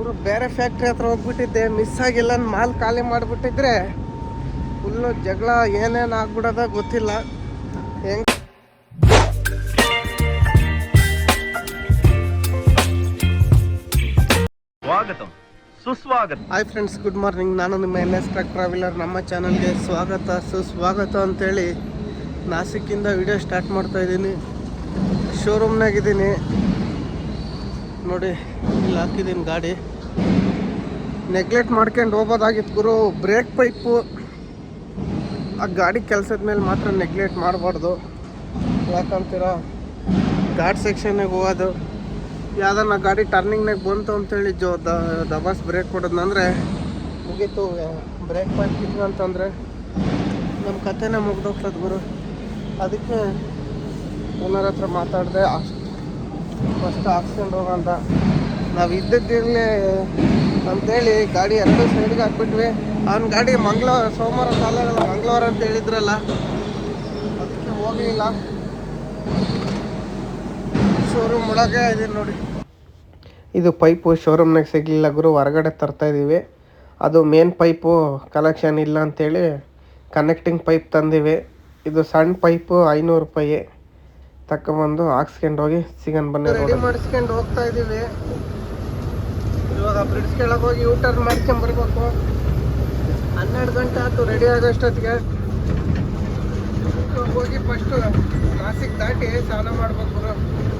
ಗುರು ಬೇರೆ ಫ್ಯಾಕ್ಟ್ರಿ ಹತ್ರ ಹೋಗ್ಬಿಟ್ಟಿದ್ದೆ ಮಿಸ್ ಆಗಿಲ್ಲ ಮಾಲ್ ಖಾಲಿ ಮಾಡಿಬಿಟ್ಟಿದ್ರೆ ಫುಲ್ಲು ಜಗಳ ಏನೇನು ಆಗ್ಬಿಡೋದ ಗೊತ್ತಿಲ್ಲ. ಹೆಂಗ್ ಸ್ವಾಗತಂ. ಸುಸ್ವಾಗತ. ಹಾಯ್ ಫ್ರೆಂಡ್ಸ್ ಗುಡ್ ಮಾರ್ನಿಂಗ್ ನಾನು ನಿಮ್ಮ ಎನ್ ಎಸ್ ಟ್ರಕ್ ಟ್ರಾವೆಲರ್ ನಮ್ಮ ಚಾನಲ್ಗೆ ಸ್ವಾಗತ ಸುಸ್ವಾಗತ ಅಂತೇಳಿ ನಾಸಿಕ್ಕಿಂದ ವಿಡಿಯೋ ಸ್ಟಾರ್ಟ್ ಮಾಡ್ತಾ ಇದ್ದೀನಿ. ಶೋರೂಮ್ನಾಗಿದ್ದೀನಿ ನೋಡಿ ಇಲ್ಲಿ ಹಾಕಿದ್ದೀನಿ ಗಾಡಿ. ನೆಗ್ಲೆಕ್ಟ್ ಮಾಡ್ಕೊಂಡು ಹೋಗೋದಾಗಿತ್ತು ಗುರು. ಬ್ರೇಕ್ ಪೈಪು ಆ ಗಾಡಿ ಕೆಲಸದ ಮೇಲೆ ಮಾತ್ರ ನೆಗ್ಲೆಕ್ಟ್ ಮಾಡಬಾರ್ದು. ಯಾಕಂತೀರ? ಘಾಟ್ ಸೆಕ್ಷನ್ಗೆ ಹೋಗೋದು. ಯಾವ್ದನ್ನ ಗಾಡಿ ಟರ್ನಿಂಗ್ನಾಗ ಬಂತು ಅಂತೇಳಿ ಜೋ ದ, ದಬಾಸ್ ಬ್ರೇಕ್ ಕೊಡೋದಂದ್ರೆ ಮುಗೀತು. ಬ್ರೇಕ್ ಪೈಪ್ ಕಿತ್ತು ಅಂತಂದರೆ ನಮ್ಮ ಕಥೆನೇ ಮುಗ್ದೋಗ್ತದೆ ಗುರು. ಅದಕ್ಕೆ ಓನರ್ ಹತ್ರ ಮಾತಾಡಿದೆ, ಅಷ್ಟು ಫಸ್ಟ್ ಹಾಕ್ಸ್ಕೊಂಡು ಹೋಗಂತ ನಾವು ಇದ್ದದ್ದಿರಲಿ ಅಂತೇಳಿ ಗಾಡಿ ಎರಡು ಸೈಡ್ಗೆ ಹಾಕ್ಬಿಟ್ವಿ. ಅವ್ನ ಗಾಡಿ ಮಂಗಳವಾರ ಸೋಮವಾರ ಸಾಲಾಗಲ್ಲ ಮಂಗಳವಾರ ಅಂತ ಹೇಳಿದ್ರಲ್ಲ ಅದಕ್ಕೆ ಹೋಗಲಿಲ್ಲ. ಶೋರೂಮ್ ಒಳಗೆ ಇದೆ ನೋಡಿ. ಇದು ಪೈಪು ಶೋರೂಮ್ನಾಗ ಸಿಗಲಿಲ್ಲ ಗುರು ಹೊರಗಡೆ ತರ್ತಾ ಇದ್ದೀವಿ ಅದು ಮೇನ್ ಪೈಪು ಕಲೆಕ್ಷನ್ ಇಲ್ಲ ಅಂತೇಳಿ ಕನೆಕ್ಟಿಂಗ್ ಪೈಪ್ ತಂದಿವಿ. ಇದು ಸಣ್ಣ ಪೈಪು ಐನೂರು ರೂಪಾಯಿ. ತಗೊಂಬಂದು ಹಾಕ್ಸ್ಕೊಂಡು ಹೋಗಿ ಸಿಗನ್ ಬನ್ನಿ ರೆಡಿ ಮಾಡಿಸ್ಕೊಂಡು ಹೋಗ್ತಾ ಇದ್ದೀವಿ ಇವಾಗ ಬ್ರಿಡ್ಜ್ ಕೆಳಗೆ ಹೋಗಿ ಯೂ ಟರ್ನ್ ಬರ್ಬೇಕು. ಹನ್ನೆರಡು ಗಂಟೆ ಆಯ್ತು ರೆಡಿ ಆಗೋಷ್ಟೊತ್ತಿಗೆ ಹೋಗಿ ಫಸ್ಟು ನಾಸಿಕ್ ದಾಟಿ ಸ್ನಾನ ಮಾಡ್ಬೇಕು.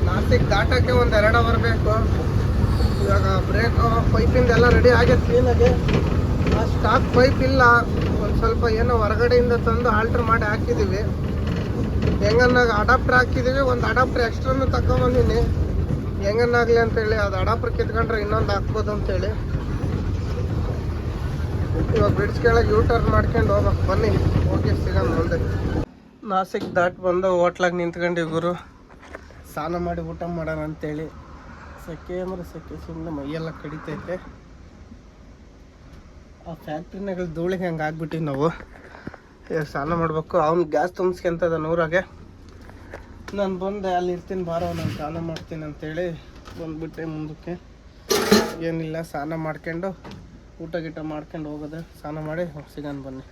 ನಾಸಿಕ್ ದಾಟಕ್ಕೆ ಒಂದು ಎರಡು ಅವರ್ ಬೇಕು. ಇವಾಗ ಬ್ರೇಕ್ ಪೈಪಿಂದ ಎಲ್ಲ ರೆಡಿ ಆಗೈತೆ ಕ್ಲೀನಾಗಿ ಆ ಸ್ಟಾಕ್ ಪೈಪ್ ಇಲ್ಲ. ಒಂದು ಸ್ವಲ್ಪ ಏನೋ ಹೊರಗಡೆಯಿಂದ ತಂದು ಆಲ್ಟ್ರ್ ಮಾಡಿ ಹಾಕಿದ್ದೀವಿ ಹೆಂಗನ್ನಾಗ ಅಡಾಪ್ಟರ್ ಹಾಕಿದ್ದೀವಿ ಒಂದು ಅಡಾಪ್ಟರ್ ಎಕ್ಸ್ಟ್ರಾನು ತಗೊಂಬಂದಿನಿ ಹೆಂಗನ್ನಾಗ್ಲಿ ಅಂತೇಳಿ ಅದು ಅಡಾಪ್ಟರ್ ಕಿತ್ಕೊಂಡ್ರೆ ಇನ್ನೊಂದು ಹಾಕ್ಬೋದು ಅಂತೇಳಿ ಇವಾಗ ಬ್ರಿಡ್ಜ್ ಕೆಳಗೆ ಯೂ ಟರ್ನ್ ಮಾಡ್ಕೊಂಡು ಹೋಗ್ಬೇಕು. ಬನ್ನಿ. ಹೋಗಿ ಸಿಗೋಣ ಮುಂದೆ. ನಾಸಿಕ್ ದಾಟ್ ಬಂದು ಹೋಟ್ಲಾಗ ನಿಂತ್ಕೊಂಡು ಗುರು. ಸ್ನಾನ ಮಾಡಿ ಊಟ ಮಾಡೋಣ ಅಂತೇಳಿ ಸೆಕೆ ಅಂದ್ರೆ ಸೆಕೆ ಸುಮ್ಮನೆ ಮೈಯೆಲ್ಲ ಕಡಿತೈತೆ. ಆ ಫ್ಯಾಕ್ಟ್ರಿನಾಗ ಧೂಳಿಗೆ ಹಂಗೆ ಆಗ್ಬಿಟ್ಟಿವಿ ನಾವು. ಸ್ನಾನ ಮಾಡಬೇಕು. ಅವ್ನು ಗ್ಯಾಸ್ ತುಂಬಿಸ್ಕೊಂತದ ನೂರಾಗೆ. ನಾನು ಬಂದೆ, ಅಲ್ಲಿ ಇರ್ತೀನಿ ಬಾರೋ, ನಾನು ಸ್ನಾನ ಮಾಡ್ತೀನಿ ಅಂತೇಳಿ ಬಂದುಬಿಟ್ಟೆ ಮುಂದಕ್ಕೆ. ಏನಿಲ್ಲ, ಸ್ನಾನ ಮಾಡ್ಕೊಂಡು, ಊಟ ಗೀಟ ಮಾಡ್ಕೊಂಡು ಹೋಗೋದೆ. ಸ್ನಾನ ಮಾಡಿ ಸಿಗೋಣ ಬನ್ನಿ.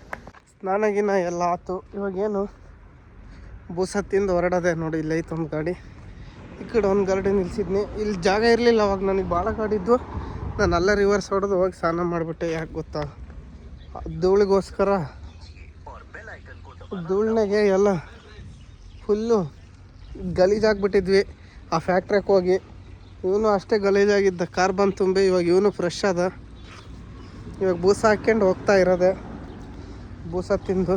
ಸ್ನಾನ ಗಿನ ಎಲ್ಲ ಆಯ್ತು. ಇವಾಗೇನು ಬೂಸ ತಿಂದು ಹೊರಡೋದೆ ನೋಡಿ, ಇಲ್ಲಿ ಐತೆ ಒಂದು ಗಾಡಿ. ಈ ಕಡೆ ಒಂದು ಗಾಡಿ ನಿಲ್ಸಿದ್ನಿ. ಇಲ್ಲಿ ಜಾಗ ಇರಲಿಲ್ಲ, ಅವಾಗ ನನಗೆ ಭಾಳ ಗಾಡಿ ಇದ್ವು. ನಾನು ಅಲ್ಲ ರಿವರ್ಸ್ ಹೊಡೆದು ಹೋಗಿ ಸ್ನಾನ ಮಾಡಿಬಿಟ್ಟೆ, ಯಾಕೆ ಗೊತ್ತಾ? ಧೂಳಿಗೋಸ್ಕರ. ಧೂಳಿನಾಗೆ ಎಲ್ಲ ಫುಲ್ಲು ಗಲೀಜಾಗ್ಬಿಟ್ಟಿದ್ವಿ. ಆ ಫ್ಯಾಕ್ಟ್ರಿಗೆ ಹೋಗಿ. ಇವನು ಅಷ್ಟೇ ಗಲೀಜಾಗಿದ್ದ. ಕಾರ್ ಬಂದು ತುಂಬಿ, ಇವಾಗ ಇವನು ಫ್ರೆಶ್ ಅದ. ಇವಾಗ ಬೂಸ ಹಾಕ್ಕೊಂಡು ಹೋಗ್ತಾ ಇರೋದೆ. ಬೂಸ ತಿಂದು.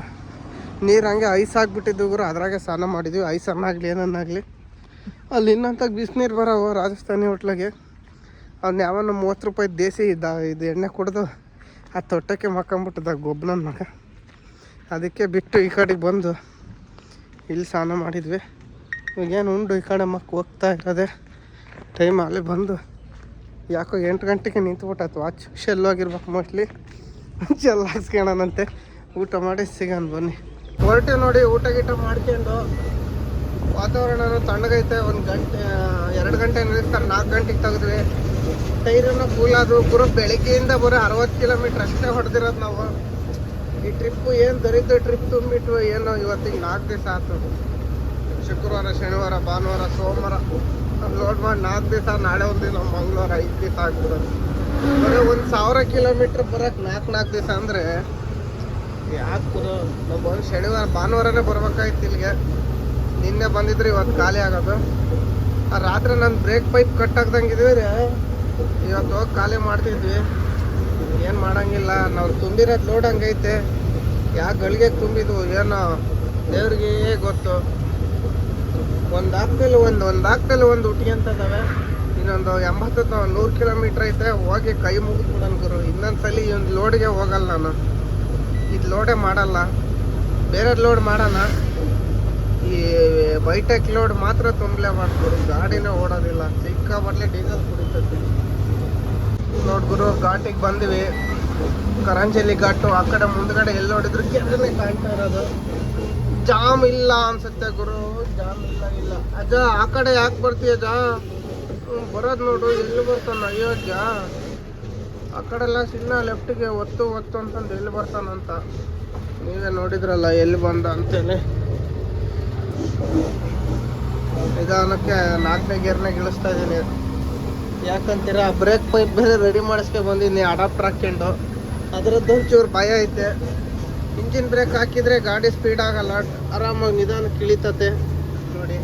ನೀರು ಹಂಗೆ ಐಸ್ ಹಾಕ್ಬಿಟ್ಟಿದ್ವು ಗುರು. ಅದ್ರಾಗೆ ಸ್ನಾನ ಮಾಡಿದ್ವಿ. ಐಸ್ ಅನ್ನಾಗಲಿ ಏನನ್ನಾಗಲಿ ಅಲ್ಲಿ ಇನ್ನಂತ ಬಿಸಿನೀರು ಬರೋವು ರಾಜಸ್ಥಾನಿ ಹೋಟ್ಲಾಗೆ. ಅವ್ನು ಯಾವನ ಮೂವತ್ತು ರೂಪಾಯಿ ದೇಸಿ ಇದ್ದ, ಇದು ಎಣ್ಣೆ ಕುಡ್ದು, ಆ ತೊಟ್ಟಕ್ಕೆ ಮಕ್ಕಂಬಿಟ್ಟದ ಗೊಬ್ಬನ ಅದಕ್ಕೆ ಬಿಟ್ಟು ಈ ಕಡೆಗೆ ಬಂದು, ಇಲ್ಲಿ ಸ್ನಾನ ಮಾಡಿದ್ವಿ. ಇವಾಗೇನು ಉಂಡು ಈ ಕಡೆ ಮಕ್ಕ ಹೋಗ್ತಾ ಇರೋದೆ. ಟೈಮ್ ಅಲ್ಲಿ ಬಂದು ಯಾಕೋ ಎಂಟು ಗಂಟೆಗೆ ನಿಂತ್ಬಿಟ್ಟಾಯ್ತು. ವಾಚ್ ಶೆಲ್ ಹೋಗಿರ್ಬೇಕು ಮೋಸ್ಟ್ಲಿ ಶೆಲ್ ಹಾಕ್ಸ್ಕೊಳ್ಳೋಣಂತೆ ಊಟ ಮಾಡಿ ಸಿಗೋಣ ಬನ್ನಿ. ಹೊರಟೆ ನೋಡಿ ಊಟ ಗೀಟ ಮಾಡ್ಕೊಂಡು ವಾತಾವರಣನೂ ತಣ್ಣಗೈತೆ. ಒಂದು ಗಂಟೆ, ಎರಡು ಗಂಟೆ ನಿಲ್ಲಿಸ್ತಾರೆ. ನಾಲ್ಕು ಗಂಟೆಗೆ ತೆಗೆದ್ವಿ. ಟೈರನ್ನು ಕೂಲ್ ಬರೋ ಗುರು ಬೆಳಿಗ್ಗೆಯಿಂದ ಬರೋ ಅರವತ್ತು ಕಿಲೋಮೀಟ್ರ್ ಅಷ್ಟೇ ಹೊಡೆದಿರೋದು ನಾವು. ಈ ಟ್ರಿಪ್ಪು ಏನು ದೊರೀತು ಟ್ರಿಪ್ ತುಂಬಿಟ್ಟು ಏನು ಇವತ್ತಿಗೆ ನಾಲ್ಕು ದಿವಸ ಆಯ್ತು ಶುಕ್ರವಾರ, ಶನಿವಾರ, ಭಾನುವಾರ, ಸೋಮವಾರ ಲೋಡ್ ಮಾಡಿ ನಾಲ್ಕು ದಿವಸ, ನಾಳೆ ಒಂದು ದಿನ ಮಂಗಳವಾರ ಐದು ದಿವಸ ಆಗ್ಬಿಡೋದು. ಬರೀ ಒಂದು ಸಾವಿರ ಕಿಲೋಮೀಟ್ರ್ ಬರೋಕ್ಕೆ ನಾಲ್ಕು ನಾಲ್ಕು ದಿವಸ ಅಂದರೆ ಯಾಕೆ ನಮ್ಮ ನಾವು ಶನಿವಾರ, ಭಾನುವಾರನೇ ಬರ್ಬೇಕಾಗಿತ್ತು ಇಲ್ಲಿಗೆ. ನಿನ್ನೆ ಬಂದಿದ್ರೆ ಇವತ್ತು ಖಾಲಿ ಆಗೋದು. ಆ ರಾತ್ರಿ ನಾನು ಬ್ರೇಕ್ ಪೈಪ್ ಕಟ್ ಆಗ್ದಂಗಿದ್ರೆ ಇವತ್ತು ಹೋಗಿ ಖಾಲಿ ಮಾಡ್ತಿದ್ವಿ. ಏನು ಮಾಡಂಗಿಲ್ಲ. ನಾವು ತುಂಬಿರೋದು ಲೋಡ್ ಹಂಗೈತೆ. ಯಾಕೆ ಗಳಿಗೆ ತುಂಬಿದ್ವು? ಏನೋ ದೇವ್ರಿಗೆ ಗೊತ್ತು. ಒಂದು ಹಾಕ್ಮೇಲೆ ಒಂದು ಒಂದು ಹಾಕ್ಮೇಲೆ ಒಂದು ಉಟ್ಕೊಂತದವೆ ಇನ್ನೊಂದು ಎಂಬತ್ತು ನೂರು ಕಿಲೋಮೀಟ್ರ್ ಐತೆ. ಹೋಗಿ ಕೈ ಮುಗಿದ್ಬಿಡೋಣ ಗುರು. ಇನ್ನೊಂದ್ಸಲಿ ಈ ಒಂದು ಲೋಡ್ಗೆ ಹೋಗಲ್ಲ ನಾನು. ಇದು ಲೋಡೇ ಮಾಡಲ್ಲ. ಬೇರೆ ಲೋಡ್ ಮಾಡೋಣ. ಈ ಬೈಟೆಕ್ ಲೋಡ್ ಮಾತ್ರ ತುಂಬಲೆ ಮಾಡ್ಕೊಡು ಗಾಡಿನೇ ಓಡೋದಿಲ್ಲ. ಸಿಕ್ಕಾಪಟ್ಲೆ ಡೀಸೆಲ್ ಕುಡಿತೈತಿ. ನೋಡ್ ಗುರು, ಘಾಟಿಗೆ ಬಂದ್ವಿ. ಕರಂಜಲಿ ಘಾಟು. ಆ ಕಡೆ ಮುಂದ್ಗಡೆ ಎಲ್ಲಿ ನೋಡಿದ್ರು ಕೆಳಗಡೆ ಕಾಣ್ತಾ ಇರೋದು. ಜಾಮ್ ಇಲ್ಲ ಅನ್ಸುತ್ತೆ ಗುರು ಜಾಮ್ ಇಲ್ಲ ಇಲ್ಲ. ಅಜ್ಜ ಆ ಕಡೆ ಯಾಕೆ ಬರ್ತೀಯ ಹ್ಮ್, ಬರೋದ್ ನೋಡು ಎಲ್ಲಿ ಬರ್ತಾನ ಅಯ್ಯೋ ಅಜ್ಜ ಆ ಕಡೆ ಎಲ್ಲ ಸಿಗ್ನ ಲೆಫ್ಟಿಗೆ ಒತ್ತು ಒತ್ತು ಅಂತಂದು ಎಲ್ಲಿ ಬರ್ತಾನಂತ? ನೀವೇ ನೋಡಿದ್ರಲ್ಲ ಎಲ್ಲಿ ಬಂದ ಅಂತೇಳಿ. ನಿಧಾನಕ್ಕೆ ನಾಲ್ಕನೇ ಗೇರ್ನಾಗ ಇಳಿಸ್ತಾ ಇದ್ದೀನಿ. ಯಾಕಂತೀರಾ ಬ್ರೇಕ್ ಪೈಪ್ ಬೇರೆ ರೆಡಿ ಮಾಡಿಸ್ಕೆ ಬಂದಿದ್ದೀನಿ ಅಡಾಪ್ಟರ್ ಹಾಕ್ಕೊಂಡು. ಅದರದ್ದು ಒಂಚೂರು ಭಯ ಐತೆ. ಇಂಜಿನ್ ಬ್ರೇಕ್ ಹಾಕಿದ್ರೆ ಗಾಡಿ ಸ್ಪೀಡ್ ಆಗಲ್ಲ, ಆರಾಮಾಗಿ ನಿಧಾನಕ್ಕೆ ಇಳಿತತೆ ನೋಡಿ,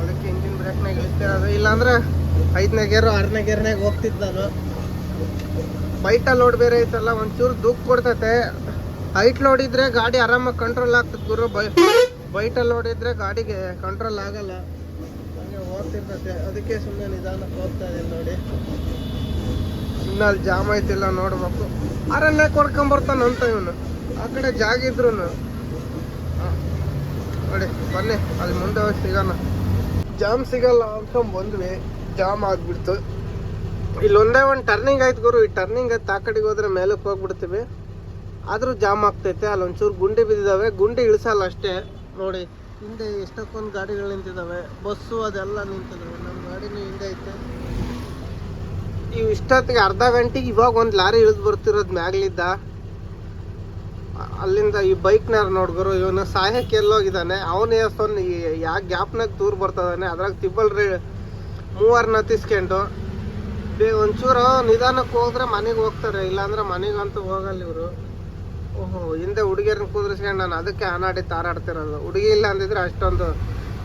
ಅದಕ್ಕೆ ಇಂಜಿನ್ ಬ್ರೇಕ್ನಾಗ ಇಳಿಸ್ತಿರೋದು. ಇಲ್ಲಾಂದ್ರೆ ಐದನೇ ಗೇರು, ಆರನೇ ಗೇರ್ನಾಗ ಹೋಗ್ತಿದ್ದ ನಾನು. ಬೈಟ ಲೋಡ್ ಬೇರೆ ಐತಲ್ಲ, ಒಂಚೂರು ದೂಕ್ ಕೊಡ್ತತೆ. ಹೈಟ್ ಲೋಡ್ ಇದ್ರೆ ಗಾಡಿ ಆರಾಮಾಗಿ ಕಂಟ್ರೋಲ್ ಆಗ್ತದೆ ಗುರು. ಬೈ ಬೈಟ ಲೋಡ್ ಇದ್ರೆ ಗಾಡಿಗೆ ಕಂಟ್ರೋಲ್ ಆಗಲ್ಲ. ಹಂಗೆ ಹೋಗ್ತಿರ್ತತೆ. ಅದಕ್ಕೆ ಸುಮ್ಮನೆ ನಿಧಾನಕ್ಕೆ ಹೋಗ್ತಾ ಇದೆ ನೋಡಿ. ಸಿಗ್ನಲ್ ಜಾಮ್ ಐತಿಲ್ಲ ನೋಡ್ಬೇಕು. ಆರನ್ನೇ ಕೊಡ್ಕೊಂಬರ್ತಾನಂತ ಇವನು. ಆ ಕಡೆ ಜಾಗ ಇದ್ರು ನೋಡಿ, ಬನ್ನಿ ಅಲ್ಲಿ ಮುಂದೆ ಸಿಗೋಣ. ಜಾಮ್ ಸಿಗಲ್ಲ ಅಂತ ಬಂದ್ವಿ. ಜಾಮ್ ಆಗ್ಬಿಡ್ತು. ಇಲ್ಲೊಂದೇ ಒಂದು ಟರ್ನಿಂಗ್ ಆಯ್ತು ಗುರು. ಈ ಟರ್ನಿಂಗ್ ಆಯ್ತು ಆ ಕಡೆಗೆ ಹೋದ್ರೆ ಮೇಲಕ್ಕೆ ಹೋಗ್ಬಿಡ್ತೀವಿ. ಆದರೂ ಜಾಮ್ ಆಗ್ತೈತೆ ಅಲ್ಲಿ ಒಂಚೂರು ಗುಂಡಿ ಬಿದ್ದಿದ್ದಾವೆ ಗುಂಡಿ ಇಳಿಸಲ್ಲ ಅಷ್ಟೇ. ನೋಡಿ, ಹಿಂದೆ ಎಷ್ಟಕ್ಕೊಂದು ಗಾಡಿಗಳು ನಿಂತಿದ್ದಾವೆ ಬಸ್ಸು ಅದೆಲ್ಲ ನಿಂತಿದ್ದಾವೆ ನಮ್ಮ ಗಾಡಿನೂ ಹಿಂದೆ ಐತೆ. ಇವು ಇಷ್ಟೊತ್ತಿಗೆ ಅರ್ಧ ಗಂಟೆಗೆ ಇವಾಗ ಒಂದು ಲಾರಿ ಇಳಿದು ಬರ್ತಿರೋದು ಮ್ಯಾಗ್ಲಿದ್ದ. ಅಲ್ಲಿಂದ ಈ ಬೈಕ್ನಾರ ನೋಡ್ಗರು ಇವನು ಸಹಾಯಕ್ಕೆ ಎಲ್ಲೋಗಿದ್ದಾನೆ. ಅವನೇ ಈ ಯಾ ಗ್ಯಾಪ್ನಾಗ ದೂರ ಬರ್ತದಾನೆ ಅದ್ರಾಗ ತಿಬ್ಬಲ್ ರೇ ಮೂವರ್ನ ತಿಸ್ಕೊಂಡು ಬೇಗ ಒಂಚೂರು ನಿಧಾನಕ್ಕೆ ಹೋದ್ರೆ ಮನೆಗೆ ಹೋಗ್ತಾರೆ. ಇಲ್ಲಾಂದ್ರೆ ಮನೆಗಂತೂ ಹೋಗಲ್ಲ ಇವರು. ಓಹೋ, ಹಿಂದೆ ಹುಡುಗಿಯರನ್ನ ಕುದುರಿಸ್ಕೊಂಡು ನಾನು ಅದಕ್ಕೆ ಆನಾಡಿ ತಾರಾಡ್ತಿರೋದು. ಹುಡುಗಿ ಇಲ್ಲ ಅಂದಿದ್ರೆ ಅಷ್ಟೊಂದು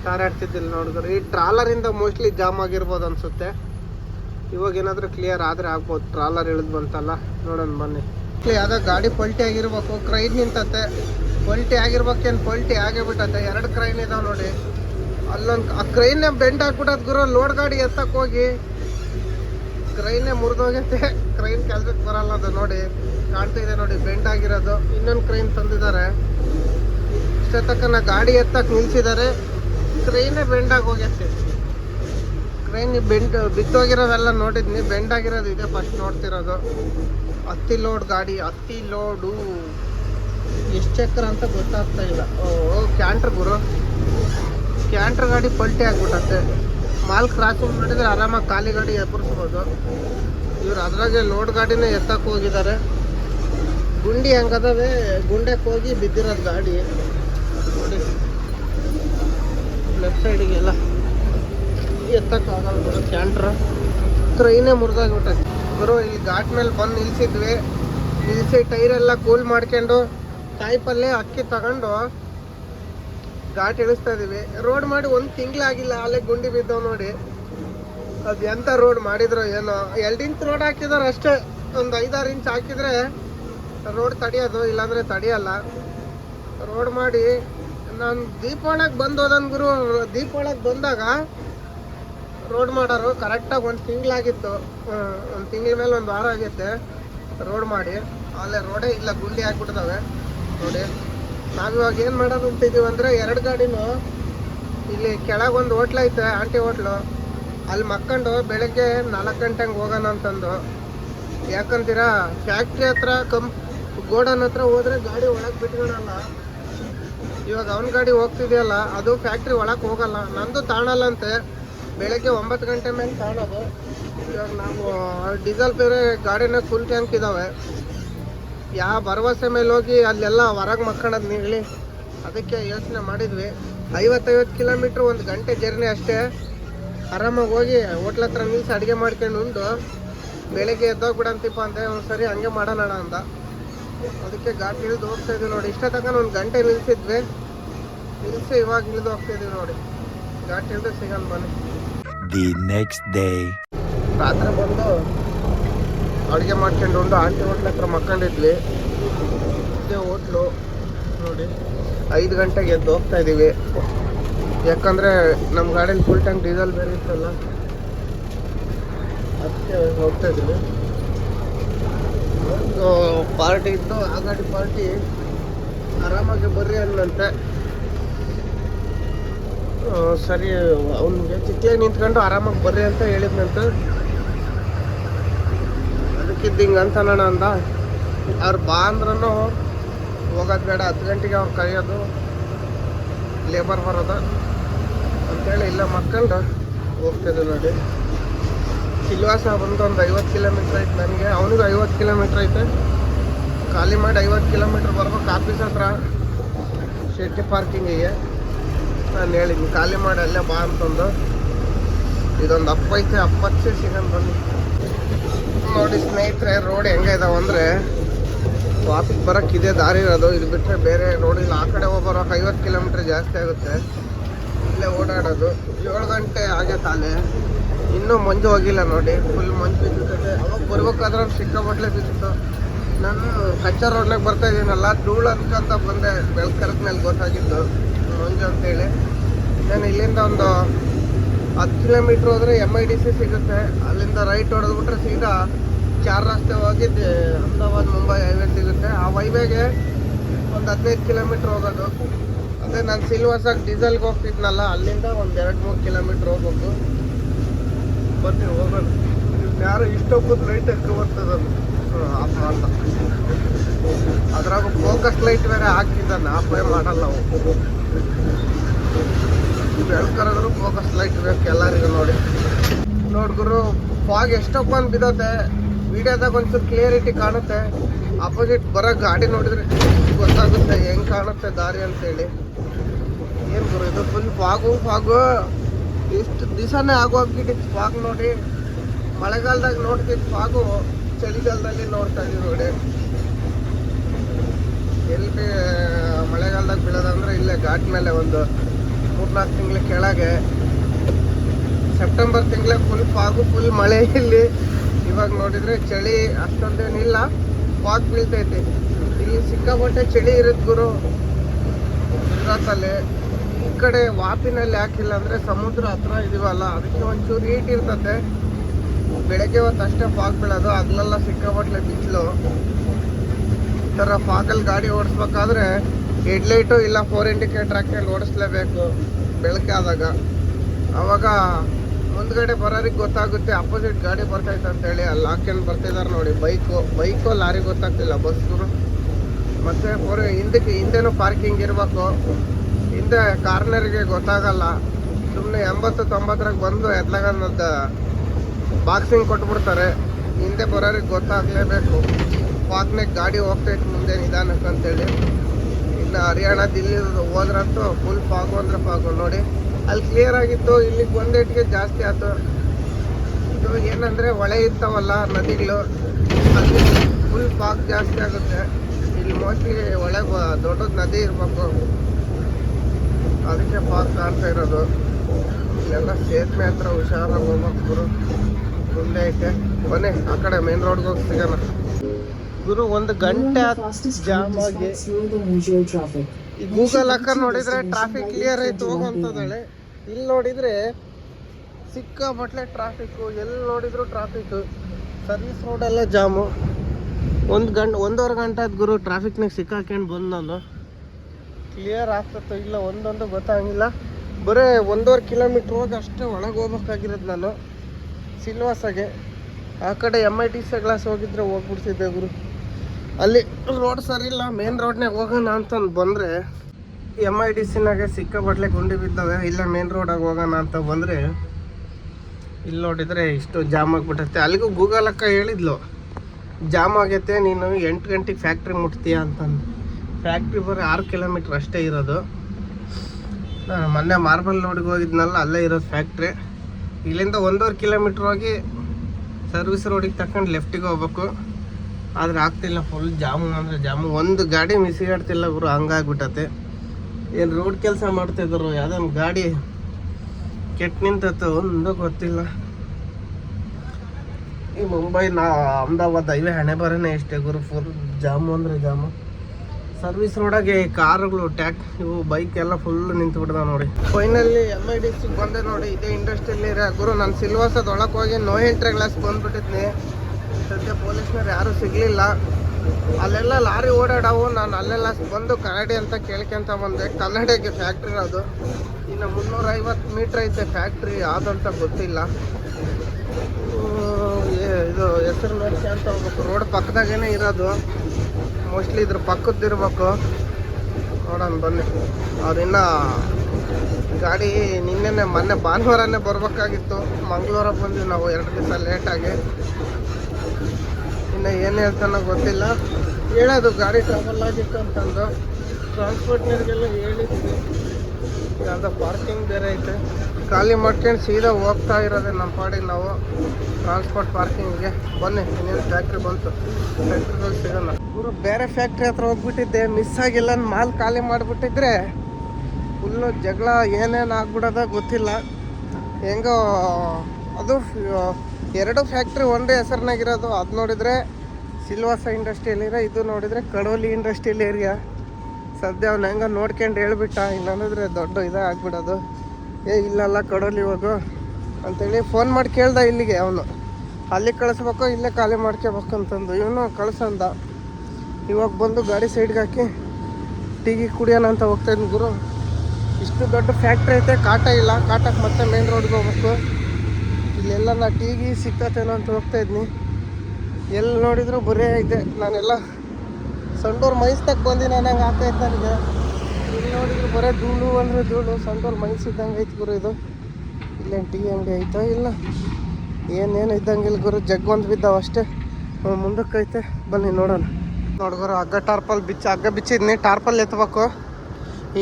ತಾರಾಡ್ತಿದ್ದಿಲ್ಲ ನೋಡಿದ್ರು ಈ ಟ್ರಾಲರಿಂದ ಮೋಸ್ಟ್ಲಿ ಜಾಮ್ ಆಗಿರ್ಬೋದು ಅನ್ಸುತ್ತೆ. ಇವಾಗ ಏನಾದರೂ ಕ್ಲಿಯರ್ ಆದರೆ ಆಗ್ಬೋದು. ಟ್ರಾಲರ್ ಇಳಿದು ಬಂತಲ್ಲ? ನೋಡೋಣ ಬನ್ನಿ. ಯಾವುದೋ ಗಾಡಿ ಪಲ್ಟಿ ಆಗಿರ್ಬೇಕು ಕ್ರೈನ್ ನಿಂತತೆ ಪಲ್ಟಿ ಆಗಿರ್ಬೇಕೇನು ಪಲ್ಟಿ ಆಗೇ ಬಿಟ್ಟತೆ ಎರಡು ಕ್ರೈನ್ ಇದಾವೆ ನೋಡಿ. ಅಲ್ಲೊಂದು ಆ ಕ್ರೈನೇ ಬೆಂಡ್ ಹಾಕ್ಬಿಟ್ಟದ ಗುರು ಲೋಡ್ ಗಾಡಿ ಎತ್ತಕ್ಕೆ ಹೋಗಿ. ಕ್ರೈನೇ ಮುರಿದೋಗೈತೆ. ಕ್ರೈನ್ ಕೆಲ್ಸಕ್ಕೆ ಬರಲ್ಲ ಅದು ನೋಡಿ. ಕಾಣ್ತಾ ಇದೆ ನೋಡಿ ಬೆಂಡ್ ಆಗಿರೋದು. ಇನ್ನೊಂದು ಕ್ರೈನ್ ತಂದಿದ್ದಾರೆ. ನಾ ಗಾಡಿ ಎತ್ತಕ್ಕೆ ನಿಲ್ಸಿದ್ದಾರೆ. ಕ್ರೈನೇ ಬೆಂಡ್ ಆಗಿ ಹೋಗೈತೆ. ಕ್ರೈನ್ ಬೆಂಡ್ ಬಿದ್ದೋಗಿರೋವೆಲ್ಲ ನೋಡಿದ್ನಿ. ಬೆಂಡ್ ಆಗಿರೋದು ಇದೆ ಫಸ್ಟ್ ನೋಡ್ತಿರೋದು. ಹತ್ತಿ ಲೋಡ್ ಗಾಡಿ, ಹತ್ತಿ ಲೋಡು. ಎಷ್ಟು ಚಕ್ರ ಅಂತ ಗೊತ್ತಾಗ್ತಾ ಇಲ್ಲ. ಓ ಕ್ಯಾಂಟ್ರ್ ಗುರು. ಕ್ಯಾಂಟ್ರ್ ಗಾಡಿ ಪಲ್ಟಿ ಆಗ್ಬಿಟ್ಟಂತೆ ಮಾಲ್ ಕ್ರಾಸಿಂಗ್ ಮಾಡಿದ್ರೆ ಆರಾಮಾಗಿ ಖಾಲಿ ಗಾಡಿ ಎಬ್ಬರಿಸ್ಬೋದು ಇವ್ರು ಅದ್ರಾಗೆ ಲೋಡ್ ಗಾಡಿನೇ ಎತ್ತಕ್ಕೆ ಹೋಗಿದ್ದಾರೆ ಗುಂಡಿ ಹೆಂಗದವೆ? ಗುಂಡೆಕ್ಕೆ ಹೋಗಿ ಬಿದ್ದಿರೋದು ಗಾಡಿ. ನೋಡಿ. ಲೆಫ್ಟ್ ಸೈಡಿಗೆಲ್ಲ ಎತ್ತಕ್ಕಾಗಲ್ಲ ಕ್ಯಾಂಟ್ರ ಕ್ರೈನೇ ಮುರಿದಾಗ್ಬಿಟ್ಟೈತೆ ಗುರು, ಇಲ್ಲಿ ಘಾಟ್ ಮೇಲೆ ಬಂದು ನಿಲ್ಸಿದ್ವಿ. ನಿಲ್ಸಿ ಟೈರ್ ಎಲ್ಲ ಕೂಲ್ ಮಾಡ್ಕೊಂಡು ಪಲ್ಯ ಅಕ್ಕಿ ತಗೊಂಡು ಘಾಟ್ ಇಳಿಸ್ತಾ ಇದೀವಿ. ರೋಡ್ ಮಾಡಿ ಒಂದು ತಿಂಗಳಾಗಿಲ್ಲ ಅಲ್ಲೇ ಗುಂಡಿ ಬಿದ್ದವ್ ನೋಡಿ. ಅದು ಎಂತ ರೋಡ್ ಮಾಡಿದ್ರು ಏನೋ. ಎರಡು ಇಂಚ್ ರೋಡ್ ಹಾಕಿದಾರೆ ಅಷ್ಟೇ. ಒಂದು ಐದಾರು ಇಂಚ್ ಹಾಕಿದ್ರೆ ರೋಡ್ ತಡಿಯೋದು, ಇಲ್ಲಾಂದ್ರೆ ತಡಿಯಲ್ಲ. ರೋಡ್ ಮಾಡಿ ನಾನು ದೀಪಾವಳಿಗೆ ಬಂದು ಹೋದನ್ ಗುರು, ದೀಪಾವಳಿಗೆ ಬಂದಾಗ ರೋಡ್ ಮಾಡೋರು ಕರೆಕ್ಟಾಗಿ ಒಂದು ತಿಂಗಳಾಗಿತ್ತು. ಒಂದು ತಿಂಗಳ ಮೇಲೆ ಒಂದು ವಾರ ಆಗೈತೆ ರೋಡ್ ಮಾಡಿ. ಅಲ್ಲೇ ರೋಡೇ ಇಲ್ಲ, ಗುಂಡಿ ಹಾಕ್ಬಿಟ್ಟಿದಾವೆ. ನೋಡಿ ನಾವಿವಾಗ ಏನು ಮಾಡೋದು ಅಂತಿದ್ದೀವಿ ಅಂದರೆ ಎರಡು ಗಾಡಿನೂ ಇಲ್ಲಿ ಕೆಳಗೊಂದು ಹೋಟ್ಲ್ ಐತೆ, ಆಂಟಿ ಹೋಟ್ಲು. ಅಲ್ಲಿ ಮಕ್ಕೊಂಡು ಬೆಳಗ್ಗೆ ನಾಲ್ಕು ಗಂಟೆಗೆ ಹೋಗೋಣ ಅಂತಂದು. ಯಾಕಂತೀರಾ ಫ್ಯಾಕ್ಟ್ರಿ ಹತ್ರ ಕಂಪ್ ಗೋಡನ್ ಹತ್ರ ಹೋದ್ರೆ ಗಾಡಿ ಒಳಗೆ ಬಿಟ್ಕೊಳಲ್ಲ ಇವಾಗ ಅವನ ಗಾಡಿ ಹೋಗ್ತಿದೆಯಲ್ಲ, ಅದು ಫ್ಯಾಕ್ಟ್ರಿ ಒಳಗೆ ಹೋಗಲ್ಲ. ನಂದು ತಾಣಲ್ಲಂತೆ. ಬೆಳಗ್ಗೆ ಒಂಬತ್ತು ಗಂಟೆ ಮೇಲೆ ಕಾಣೋದು. ಇವಾಗ ನಾವು ಡೀಸೆಲ್ ಬೇರೆ ಗಾಡಿನ ಫುಲ್ ಟ್ಯಾಂಕ್ ಇದ್ದಾವೆ ಯಾವ ಭರವಸೆ ಮೇಲೆ ಹೋಗಿ ಅಲ್ಲೆಲ್ಲ ಹೊರಗೆ ಮಕ್ಕಳದ್ ಹೇಳಿ ಅದಕ್ಕೆ ಯೋಚನೆ ಮಾಡಿದ್ವಿ. ಐವತ್ತೈವತ್ತು ಕಿಲೋಮೀಟ್ರ್ ಒಂದು ಗಂಟೆ ಜರ್ನಿ ಅಷ್ಟೇ. ಆರಾಮಾಗಿ ಹೋಗಿ ಹೋಟ್ಲ ಹತ್ರ ನಿಲ್ಸಿ ಅಡುಗೆ ಮಾಡ್ಕೊಂಡು ಉಂಡು. ಬೆಳಗ್ಗೆ ಎದ್ದೋಗ್ಬಿಡಂತಿಪ್ಪ ಅಂದೆ ಒಂದು ಸರಿ ಹಂಗೆ ಮಾಡೋಣ ಅಂತ ಅದಕ್ಕೆ ಗಾಡಿ ಇಳಿದು ಹೋಗ್ತಾ ಇದೀವಿ ನೋಡಿ. ಇಷ್ಟ ತನಕ ಒಂದು ಗಂಟೆ ನಿಲ್ಸಿದ್ವಿ. ನಿಲ್ಸಿ ಇವಾಗ ಇಳಿದು ಹೋಗ್ತಾ ಇದೀವಿ ನೋಡಿ. ಗಾಡಿ ಇಳಿದು ಸಿಗೋಣ ಬನ್ನಿ. The ನೆಕ್ಸ್ಟ್ ಡೇ ರಾತ್ರಿ ಬಂದು ಅಡುಗೆ ಮಾಡ್ಕೊಂಡು ಉಂಡು ಆಂಟಿ ಹೋಟ್ಲ ಹತ್ರ ಮಕ್ಕಂಡಿದ್ವಿ. ಇದೇ ಹೋಟ್ಲು. ನೋಡಿ ಐದು ಗಂಟೆಗೆ ಎದ್ದು ಹೋಗ್ತಾ ಇದ್ದೀವಿ ಯಾಕಂದರೆ ನಮ್ಮ ಗಾಡೀಲಿ ಫುಲ್ ಟ್ಯಾಂಕ್ ಡೀಸೆಲ್ ಬೇರೆ ಇತ್ತಲ್ಲ. ಅದಕ್ಕೆ ಹೋಗ್ತಾ ಇದ್ದೀವಿ ಪಾರ್ಟಿ ಇತ್ತು. ಆ ಗಾಡಿ ಪಾರ್ಟಿ ಆರಾಮಾಗಿ ಬರ್ರಿ ಆ, ಸರಿ ಅವ್ನಿಗೆ ಚಿಕ್ಕಲಾಗಿ ನಿಂತ್ಕೊಂಡು ಆರಾಮಾಗಿ ಬರ್ರಿ ಅಂತ ಹೇಳಿದ್ನಂತ. ಅದಕ್ಕಿದ್ದು ಹಿಂಗೆ ಅಂತನಣ ಅಂದ. ಅವ್ರು ಬಾ ಅಂದ್ರೂ ಹೋಗೋದು ಬೇಡ, ಹತ್ತು ಗಂಟೆಗೆ ಅವ್ರು ಕರೆಯೋದು ಲೇಬರ್ ಬರೋದು ಅಂತೇಳಿ ಇಲ್ಲ ಮಕ್ಕಂಡು ಹೋಗ್ತಿದ್ದೆ ನೋಡಿ. ಸಿಲ್ವಾಸ ಬಂದು ಒಂದು ಐವತ್ತು ಕಿಲೋಮೀಟ್ರ್ ಐತೆ ನನಗೆ. ಅವನಿಗೂ ಐವತ್ತು ಕಿಲೋಮೀಟ್ರ್ ಐತೆ. ಖಾಲಿ ಮಾಡಿ ಐವತ್ತು ಕಿಲೋಮೀಟ್ರ್ ಬರ್ಬೇಕು ಆಫೀಸ್ ಹತ್ರ. ಶೆಟ್ಟಿ ಪಾರ್ಕಿಂಗಿಗೆ ನಾನು ಹೇಳಿದ್ನಿ ಖಾಲಿ ಮಾಡಿ ಅಲ್ಲೇ ಬಾ ಅಂತಂದು. ಇದೊಂದು ಅಪ್ಪ ಐತೆ ಅಪ್ಪಚ್ಚೆ ಸಿಗನ್ ಬನ್ನಿ ನೋಡಿ ಸ್ನೇಹಿತರೆ, ರೋಡ್ ಹೆಂಗೆ ಇದಾವೆ ಅಂದರೆ ವಾಪಸ್ ಬರೋಕ್ಕೆ ಇದೇ ದಾರಿ ಇರೋದು. ಇದು ಬಿಟ್ಟರೆ ಬೇರೆ ರೋಡ್ ಇಲ್ಲ. ಆ ಕಡೆ ಹೋಗ್ಬರೋಕೆ ಐವತ್ತು ಕಿಲೋಮೀಟ್ರ್ ಜಾಸ್ತಿ ಆಗುತ್ತೆ. ಇಲ್ಲೇ ಓಡಾಡೋದು. ಏಳು ಗಂಟೆ ಆಗೈತೆ ಅಲ್ಲೇ ಇನ್ನೂ ಮಂಜು ಹೋಗಿಲ್ಲ ನೋಡಿ. ಫುಲ್ ಮಂಜು ಬಿದ್ದಿರ್ತದೆ ಅವಾಗ ಬರ್ಬೇಕಾದ್ರೆ ಸಿಕ್ಕಾಪಟ್ಲೆ ಬಿದ್ದಿತ್ತು. ನಾನು ಕಚ್ಚಾ ರೋಡ್ನಾಗ ಬರ್ತಾ ಇದ್ದೀನಲ್ಲ, ಧೂಳು ಅನ್ಕೊಂತ ಬಂದೆ. ಬೆಳ್ಕರದ ಮೇಲೆ ಗೊತ್ತಾಗಿದ್ದು. ಮಂಜು ಅಂತೇಳಿ ನಾನು ಇಲ್ಲಿಂದ ಒಂದು ಹತ್ತು ಕಿಲೋಮೀಟ್ರ್ ಹೋದರೆ ಎಂ ಐ ಡಿ ಸಿ ಸಿಗುತ್ತೆ. ಅಲ್ಲಿಂದ ರೈಟ್ ಹೊಡೆದ್ಬಿಟ್ರೆ ಸೀದಾ ಚಾರ್ ರಸ್ತೆ ಹೋಗಿ ಅಹಮದಾಬಾದ್, ಮುಂಬೈ ಹೈವೇ ಸಿಗುತ್ತೆ. ಆ ಹೈವೇಗೆ ಒಂದು ಹದಿನೈದು ಕಿಲೋಮೀಟ್ರ್ ಹೋಗೋದು. ಅದೇ ನಾನು ಸಿಲ್ವಾಸಾಗಿ ಡೀಸೆಲ್ಗೆ ಹೋಗ್ತಿದ್ನಲ್ಲ, ಅಲ್ಲಿಂದ ಒಂದು ಎರಡು ಮೂರು ಕಿಲೋಮೀಟ್ರ್ ಹೋಗ್ಬೇಕು. ಬನ್ನಿ ಹೋಗೋದು ಯಾರು ಇಷ್ಟೊಬ್ಬದು ಲೈಟ್ ಎತ್ಕೊ ಬರ್ತದದು ಆಫ್ ಮಾಡ್ದ ಅದ್ರಾಗ ಫೋಕಸ್ ಲೈಟ್ ಬೇರೆ ಹಾಕಿದ್ದಾನೆ ಆಫ್ ಮಾಡಲ್ಲ ಅವು ಬೆಳ್ಕರಿದ್ರು ಫೋಕಸ್ ಲೈಟ್ ಬೇಕು ಎಲ್ಲರಿಗೂ ನೋಡಿ. ನೋಡ್ಗುರು ಫಾಗ್ ಎಷ್ಟಪ್ಪ ಅಂತ ಬಿದ್ದತೆ. ವಿಡಿಯೋದಾಗ ಒಂಚೂರು ಕ್ಲಿಯರಿಟಿ ಕಾಣುತ್ತೆ. ಅಪೋಸಿಟ್ ಬರೋ ಗಾಡಿ ನೋಡಿದ್ರೆ ಗೊತ್ತಾಗುತ್ತೆ ಹೆಂಗ್ ಕಾಣುತ್ತೆ ದಾರಿ ಅಂತೇಳಿ. ಏನು ಗುರು ಇದು ಫುಲ್ ಫಾಗು ಫಾಗು ಎಷ್ಟು ದಿವಸನೇ ಆಗೋಗ್ಬಿಟ್ಟಿತ್ತು ಫಾಗ್ ನೋಡಿ. ಮಳೆಗಾಲದಾಗ ನೋಡ್ತಿದ್ದು ಫಾಗು ಚಳಿಗಾಲದಲ್ಲಿ ನೋಡ್ತಾ ಇದೀವಿ ನೋಡಿ. ಎಲ್ಲಿ ಮಳೆಗಾಲದಾಗ ಬೀಳೋದಂದ್ರೆ ಇಲ್ಲೇ ಘಾಟ್ ಮೇಲೆ ಒಂದು ಮೂರ್ನಾಲ್ಕು ತಿಂಗಳ ಕೆಳಗೆ. ಸೆಪ್ಟೆಂಬರ್ ತಿಂಗಳ ಫುಲ್ ಫಾಗು ಫುಲ್ ಮಳೆ ಇಲ್ಲಿ. ಇವಾಗ ನೋಡಿದ್ರೆ ಚಳಿ ಅಷ್ಟೊಂದೇನಿಲ್ಲ. ಫಾಗ್ ಬೀಳ್ತೈತಿ. ಇಲ್ಲಿ ಸಿಕ್ಕಾಪಟ್ಟೆ ಚಳಿ ಇರುತ್ತೆ ಗುರು. ಗುಜರಾತಲ್ಲಿ. ಈ ಕಡೆ ವಾಪಿನಲ್ಲಿ ಯಾಕಿಲ್ಲ ಅಂದರೆ ಸಮುದ್ರ ಹತ್ರ ಇದೀವಲ್ಲ, ಅದಕ್ಕೆ ಒಂಚೂರು ಹೀಟ್ ಇರ್ತದೆ ಬೆಳಗ್ಗೆ ಹೊತ್ತು ಅಷ್ಟೇ ಫಾಗ್ ಬೀಳೋದು. ಹಗ್ಲೆಲ್ಲ ಸಿಕ್ಕಾಪಟ್ಟೆ ಬಿಸಿಲು. ಥರ ಫಾಗಲ್ಲಿ ಗಾಡಿ ಓಡಿಸ್ಬೇಕಾದ್ರೆ ಹೆಡ್ಲೈಟು ಇಲ್ಲ ಫೋರ್ ಇಂಡಿಕೇಟರ್ ಹಾಕೊಂಡು ಓಡಿಸ್ಲೇಬೇಕು. ಬೆಳಕೆ ಆದಾಗ. ಅವಾಗ ಮುಂದ್ಗಡೆ ಬರೋರಿಗೆ ಗೊತ್ತಾಗುತ್ತೆ, ಅಪೋಸಿಟ್ ಗಾಡಿ ಬರ್ತೈತೆ ಅಂತೇಳಿ ಅಲ್ಲಿ ಹಾಕೊಂಡು ಬರ್ತಿದ್ದಾರೆ ನೋಡಿ. ಬೈಕು ಬೈಕು ಲಾರಿ ಗೊತ್ತಾಗ್ತಿಲ್ಲ ಬಸ್ಸು ಮತ್ತು ಫೋರ್, ಹಿಂದಕ್ಕೆ, ಹಿಂದೆನೂ ಪಾರ್ಕಿಂಗ್ ಇರಬೇಕು. ಹಿಂದೆ ಕಾರ್ನರ್ಗೆ ಗೊತ್ತಾಗಲ್ಲ. ಸುಮ್ಮನೆ ಎಂಬತ್ತು, ತೊಂಬತ್ತರಾಗ ಬಂದು ಎದ್ಲಾಗನ್ನೋದು ಬಾಕ್ಸಿಂಗ್ ಕೊಟ್ಬಿಡ್ತಾರೆ. ಹಿಂದೆ ಬರೋರಿಗೆ ಗೊತ್ತಾಗಲೇಬೇಕು. ಫಾಗ್ನಾಗ ಗಾಡಿ ಹೋಗ್ತೈತೆ ಮುಂದೆ ನಿಧಾನಕ್ಕೆ ಅಂತೇಳಿ. ಇನ್ನು ಹರಿಯಾಣ, ದಿಲ್ಲಿ ಹೋದ್ರಂತೂ ಫುಲ್ ಫಾಗು ಅಂದ್ರೆ ಫಾಗು ನೋಡಿ. ಅಲ್ಲಿ ಕ್ಲಿಯರ್ ಆಗಿತ್ತು, ಇಲ್ಲಿಗೆ ಒಂದೇಟಿಗೆ ಜಾಸ್ತಿ ಆಯ್ತು. ಇದು ಏನಂದರೆ ಹೊಳೆ ಇರ್ತಾವಲ್ಲ ನದಿಗಳು, ಅಲ್ಲಿ ಫುಲ್ ಫಾಗ್ ಜಾಸ್ತಿ ಆಗುತ್ತೆ. ಇಲ್ಲಿ ಮೋಸ್ಟ್ಲಿ ಹೊಳೆ ದೊಡ್ಡದು ನದಿ ಇರಬೇಕು. ಅದಕ್ಕೆ ಫಾಗ್ ಕಾಣ್ತಾ ಇರೋದು. ಇಲ್ಲೆಲ್ಲ ಸೇತುವೆ ಹತ್ರ ಹುಷಾರಾಗಿ ಹೋಗ್ಬೇಕು ಮುಂದೆ ಐತೆ. ಬನ್ನಿ, ಆ ಕಡೆ ಮೇನ್ ರೋಡ್ಗೆ ಹೋಗಿ ಸಿಗೋಣ. ಗುರು ಒಂದು ಗಂಟೆ ಜಾಮ್ ಆಗಿ ಈ ಗೂಗಲ್ ಅಕ್ಕ ನೋಡಿದ್ರೆ ಟ್ರಾಫಿಕ್ ಕ್ಲಿಯರ್ ಆಯ್ತು ಹೋಗುವಂತದಳೆ ಇಲ್ಲಿ ನೋಡಿದ್ರೆ ಸಿಕ್ಕಾಪಟ್ಲೆ ಟ್ರಾಫಿಕ್ ಎಲ್ಲಿ ನೋಡಿದ್ರು ಟ್ರಾಫಿಕ್ ಸರ್ವಿಸ್ ರೋಡೆಲ್ಲ ಜಾಮು ಒಂದು ಗಂಟೆ ಒಂದೂವರೆ ಗಂಟೆ ಆದ ಗುರು ಟ್ರಾಫಿಕ್ನಾಗ ಸಿಕ್ಕಾಕೊಂಡು ಬಂದು ನಾನು. ಕ್ಲಿಯರ್ ಆಗ್ತತ್ತೋ ಇಲ್ಲ ಒಂದೊಂದು ಗೊತ್ತಾಗಿಲ್ಲ. ಬರೀ ಒಂದೂವರೆ ಕಿಲೋಮೀಟ್ರ್ ಹೋಗಿ ಅಷ್ಟೇ ಒಳಗೆ ಹೋಗ್ಬೇಕಾಗಿರೋದು ನಾನು. ಸಿಲ್ವಾಸಾಗೆ ಆ ಕಡೆ M I T C glass ಹೋಗಿದ್ರೆ ಹೋಗ್ಬಿಡ್ತಿದ್ದೆ ಗುರು. ಅಲ್ಲಿ ರೋಡ್ ಸರಿ ಇಲ್ಲ ಮೇನ್ ರೋಡ್ನಾಗ ಹೋಗೋಣ ಅಂತಂದು ಬಂದರೆ ಎಂ ಐ ಡಿ ಸಿನಾಗೆ ಸಿಕ್ಕಾಪಟ್ಲೆ ಗುಂಡಿ ಬಿದ್ದಾವೆ. ಇಲ್ಲ ಮೇನ್ ರೋಡಾಗ ಹೋಗೋಣ ಅಂತ ಬಂದರೆ ಇಲ್ಲಿ ನೋಡಿದರೆ ಇಷ್ಟು ಜಾಮ್ ಆಗಿಬಿಟ್ಟೈತೆ ಅಲ್ಲಿಗೂ ಗೂಗಲ್ ಅಕ್ಕ ಹೇಳಿದ್ಲು, ಜಾಮ್ ಆಗೈತೆ, ನೀನು ಎಂಟು ಗಂಟೆಗೆ ಫ್ಯಾಕ್ಟ್ರಿ ಮುಟ್ತೀಯ ಅಂತಂದು. ಫ್ಯಾಕ್ಟ್ರಿ ಬರೀ ಆರು ಕಿಲೋಮೀಟ್ರ್ ಅಷ್ಟೇ ಇರೋದು. ನಾನು ಮೊನ್ನೆ ಮಾರ್ಬಲ್ ರೋಡಿಗೆ ಹೋಗಿದ್ನಲ್ಲ, ಅಲ್ಲೇ ಇರೋದು ಫ್ಯಾಕ್ಟ್ರಿ ಇಲ್ಲಿಂದ ಒಂದೂವರೆ ಕಿಲೋಮೀಟ್ರ್ ಹೋಗಿ ಸರ್ವಿಸ್ ರೋಡಿಗೆ ತಕೊಂಡು ಲೆಫ್ಟಿಗೆ ಹೋಗ್ಬೇಕು. ಆದರೆ ಆಗ್ತಿಲ್ಲ ಫುಲ್ ಜಾಮು ಅಂದರೆ ಜಾಮು ಒಂದು ಗಾಡಿ ಮಿಸಿಗಾಡ್ತಿಲ್ಲ ಗುರು, ಹಂಗಾಗ್ಬಿಟ್ಟತೆ. ಏನು ರೋಡ್ ಕೆಲಸ ಮಾಡ್ತಿದ್ರು ಯಾವುದೊಂದು ಗಾಡಿ ಕೆಟ್ಟ ನಿಂತತ್ತು ಒಂದು ಗೊತ್ತಿಲ್ಲ. ಈ ಮುಂಬೈ ನಾ ಅಹಮದಾಬಾದ್ ಐವೇ ಹಣೆ ಬರೇನೆ ಇಷ್ಟೇ ಗುರು ಫುಲ್ ಜಾಮು ಅಂದರೆ ಜಾಮು ಸರ್ವಿಸ್ ರೋಡಾಗೆ ಕಾರುಗಳು, ಟ್ಯಾಕ್, ಇವು ಬೈಕ್ ಎಲ್ಲ ಫುಲ್ ನಿಂತು ಬಿಡ್ದ ನೋಡಿ ಫೈನಲಿ ಎಂ ಐ ಡಿ ಬಂದೆ ನೋಡಿ, ಇದೇ ಇಂಡಸ್ಟ್ರಿಯಲ್ಲಿ ಗುರು, ನಾನು ಸಿಲ್ವಾಸದ ಹೋಗಿ ನೋ ಎಂಟ್ರಿ ಗ್ಲಾಸ್ ಬಂದ್ಬಿಟ್ಟಿದ್ನಿ. ಸದ್ಯ ಪೊಲೀಸ್ನವ್ರು ಯಾರೂ ಸಿಗಲಿಲ್ಲ. ಅಲ್ಲೆಲ್ಲ ಲಾರಿ ಓಡಾಡವು. ನಾನು ಅಲ್ಲೆಲ್ಲ ಬಂದು ಕನ್ನಡಿ ಅಂತ ಕೇಳ್ಕೊಂತ ಬಂದೆ. ಕನ್ನಡಿಗೆ ಫ್ಯಾಕ್ಟ್ರಿ ಅದು ಇನ್ನು ಮುನ್ನೂರ ಐವತ್ತು ಮೀಟ್ರ್ ಐತೆ ಫ್ಯಾಕ್ಟ್ರಿ ಯಾವುದಂತ ಗೊತ್ತಿಲ್ಲ. ಇದು ಹೆಸರು ನೋಡ್ಸಿ ಅಂತ ಹೋಗ್ಬೇಕು. ರೋಡ್ ಪಕ್ಕದಾಗೇನೆ ಇರೋದು. ಮೋಸ್ಟ್ಲಿ ಇದ್ರ ಪಕ್ಕದ್ದಿರ್ಬೇಕು ನೋಡೋಣ ಬನ್ನಿ. ಅವ್ರಿನ್ನ ಗಾಡಿ ನಿನ್ನೆನೆ ಮೊನ್ನೆ ಭಾನುವಾರನೇ ಬರಬೇಕಾಗಿತ್ತು. ಮಂಗಳೂರ ಬಂದ್ವಿ ನಾವು. ಎರಡು ದಿವಸ ಲೇಟಾಗಿ ಇನ್ನು ಏನು ಹೇಳ್ತಾನೋ ಗೊತ್ತಿಲ್ಲ. ಹೇಳೋದು ಗಾಡಿ ಟ್ರಾವೆಲ್ ಆಗಿತ್ತು ಅಂತಂದು. ಟ್ರಾನ್ಸ್ಪೋರ್ಟ್ನವ್ರಿಗೆಲ್ಲ ಹೇಳಿದ್ವಿ. ಯಾವುದೋ ಪಾರ್ಕಿಂಗ್ ಬೇರೆ ಐತೆ. ಖಾಲಿ ಮಾಡ್ಕೊಂಡು ಸೀದಾ ಹೋಗ್ತಾ ಇರೋದೆ ನಮ್ಮ ಪಾಡಿಗೆ ನಾವು. ಟ್ರಾನ್ಸ್ಪೋರ್ಟ್ ಪಾರ್ಕಿಂಗ್ಗೆ ಬನ್ನಿ, ಇನ್ನೇನು ಫ್ಯಾಕ್ಟ್ರಿ ಬಂತು. ಫ್ಯಾಕ್ಟ್ರಿದಲ್ಲಿ ಸಿಗೋಣ. ಇವರು ಬೇರೆ ಫ್ಯಾಕ್ಟ್ರಿ ಹತ್ರ ಹೋಗ್ಬಿಟ್ಟಿದ್ದೆ. ಮಿಸ್ ಆಗಿಲ್ಲ ಮಾಲ್ ಖಾಲಿ ಮಾಡಿಬಿಟ್ಟಿದ್ರೆ ಫುಲ್ಲು ಜಗಳ ಏನೇನು ಆಗ್ಬಿಡೋದ ಗೊತ್ತಿಲ್ಲ. ಹೆಂಗೋ ಅದು ಎರಡು ಫ್ಯಾಕ್ಟ್ರಿ ಒಂದೇ ಹೆಸರಿನಾಗಿರೋದು. ಅದು ನೋಡಿದರೆ ಸಿಲ್ವಾಸ ಇಂಡಸ್ಟ್ರಿಯಲ್ ಏರಿಯಾ ಇದು. ನೋಡಿದರೆ ಕಡೋಲಿ ಇಂಡಸ್ಟ್ರಿಯಲ್ ಏರಿಯಾ ಸದ್ಯ ಅವ್ನು ಹೆಂಗ ನೋಡ್ಕೊಂಡು ಹೇಳ್ಬಿಟ್ಟ. ಇಲ್ಲಾಂದ್ರೆ ದೊಡ್ಡ ಇದೇ ಆಗ್ಬಿಡೋದು. ಏ, ಇಲ್ಲಲ್ಲ ಕಡೋಲಿ ಹೋಗು ಅಂತೇಳಿ ಫೋನ್ ಮಾಡಿ ಕೇಳ್ದ ಇಲ್ಲಿಗೆ ಅವನು. ಅಲ್ಲಿ ಕಳಿಸ್ಬೇಕು, ಇಲ್ಲೇ ಖಾಲಿ ಮಾಡ್ಕೋಬೇಕು ಅಂತಂದು. ಇವನು ಕಳ್ಸಂದ. ಇವಾಗ ಬಂದು ಗಾಡಿ ಸೈಡ್ಗೆ ಹಾಕಿ ಟೀಗಿ ಕುಡಿಯೋಣ ಅಂತ ಹೋಗ್ತಾ ಗುರು. ಇಷ್ಟು ದೊಡ್ಡ ಫ್ಯಾಕ್ಟ್ರಿ ಐತೆ. ಕಾಟ ಇಲ್ಲ. ಕಾಟಕ್ಕೆ ಮತ್ತೆ ಮೇನ್ ರೋಡ್ಗೆ ಹೋಗ್ಬೇಕು. ಇಲ್ಲೆಲ್ಲ ನಾ ಟೀಗಿ ಸಿಗ್ತತೇನೋ ಅಂತ ಹೋಗ್ತಾ ಇದ್ನಿ. ಎಲ್ಲಿ ನೋಡಿದ್ರು ಬರೇ ಇದೆ. ನಾನೆಲ್ಲ ಸಂಡೂರು ಮೈಸ್ತಕ್ಕೆ ಬಂದಿನ ನಂಗೆ ಆಗ್ತೈತೆ ನನಗೆ. ಇಲ್ಲಿ ನೋಡಿದ್ರು ಬರೇ ಧೂಳು ಅಂದರೆ ಧೂಳು. ಸಂಡೂರು ಮೈಸ್ ಇದ್ದಂಗೆ ಐತೆ ಗುರು ಇದು. ಇಲ್ಲೇನು ಟೀ ಅಂಗಡಿ ಐತೋ ಇಲ್ಲ. ಏನೇನು ಇದ್ದಂಗೆ ಇಲ್ಲ ಗುರು. ಜಗ್ ಒಂದು ಬಿದ್ದಾವ ಅಷ್ಟೇ. ಮುಂದಕ್ಕೆ ಐತೆ ಬನ್ನಿ ನೋಡೋಣ. ನೋಡ್ಗುರು ಹಗ್ಗ ಟಾರ್ಪಲ್ ಬಿಚ್ಚ, ಹಗ್ಗ ಬಿಚ್ಚಿದ್ನಿ. ಟಾರ್ಪಲ್ ಎತ್ತಬೇಕು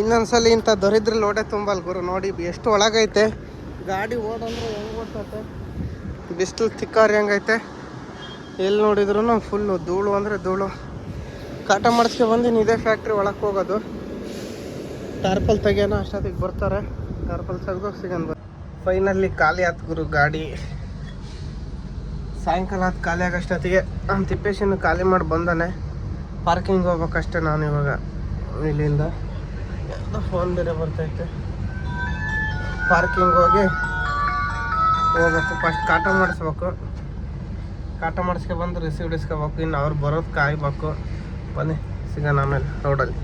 ಇನ್ನೊಂದ್ಸಲ ಇಂಥ ದೊರಿದ್ರೆ ಲೋಡೆ ತುಂಬಲ್ಲ ಗುರು. ನೋಡಿ, ಎಷ್ಟು ಒಳಗೈತೆ. ಗಾಡಿ ಓಡಂದ್ರೆ ಹೆಂಗೆ ಓಡ್ತೈತೆ? ಬಿಸಿಲು ತಿಕ್ಕಾರಿ ಹೆಂಗೈತೆ. ಎಲ್ಲಿ ನೋಡಿದ್ರು ಫುಲ್ಲು ಧೂಳು ಅಂದರೆ ಧೂಳು. ಕಾಟ ಮಾಡಿಸ್ಕೆ ಬಂದಿನಿ, ಇದೇ ಫ್ಯಾಕ್ಟ್ರಿ ಒಳಗೆ ಹೋಗೋದು. ಟಾರ್ಪಲ್ ತೆಗಿಯೋಣ, ಅಷ್ಟೊತ್ತಿಗೆ ಬರ್ತಾರೆ. ಟಾರ್ಪಲ್ ತೆಗೆದು ಸಿಗಂದ್ ಫೈನಲ್ಲಿ ಖಾಲಿ ಆತ್ ಗುರು ಗಾಡಿ. ಸಾಯಂಕಾಲ ಆತ್ ಖಾಲಿ ಆಗೋಷ್ಟೊತ್ತಿಗೆ ನಾನು ತಿಪ್ಪೇಶನ್ನು ಖಾಲಿ ಮಾಡಿ ಬಂದಾನೆ. ಪಾರ್ಕಿಂಗ್ ಹೋಗ್ಬೇಕಷ್ಟೆ ನಾನು ಇವಾಗ ಇಲ್ಲಿಂದ. ಯಾವುದೋ ಫೋನ್ ಬೇರೆ ಬರ್ತೈತೆ ಪಾರ್ಕಿಂಗ್ ಹೋಗಿ ಹೋಗ್ಬೇಕು. ಫಸ್ಟ್ ಕಾಟ ಮಾಡಿಸ್ಬೇಕು. ಕಾಟ ಮಾಡಿಸ್ಕೊ ಬಂದು ರಿಸೀವ್ ಇಸ್ಕೋಬೇಕು. ಇನ್ನು ಅವ್ರು ಬರೋದು ಕಾಯ್ಬೇಕು ಬನ್ನಿ, ಸಿಗೋಣ ಆಮೇಲೆ ರೋಡಲ್ಲಿ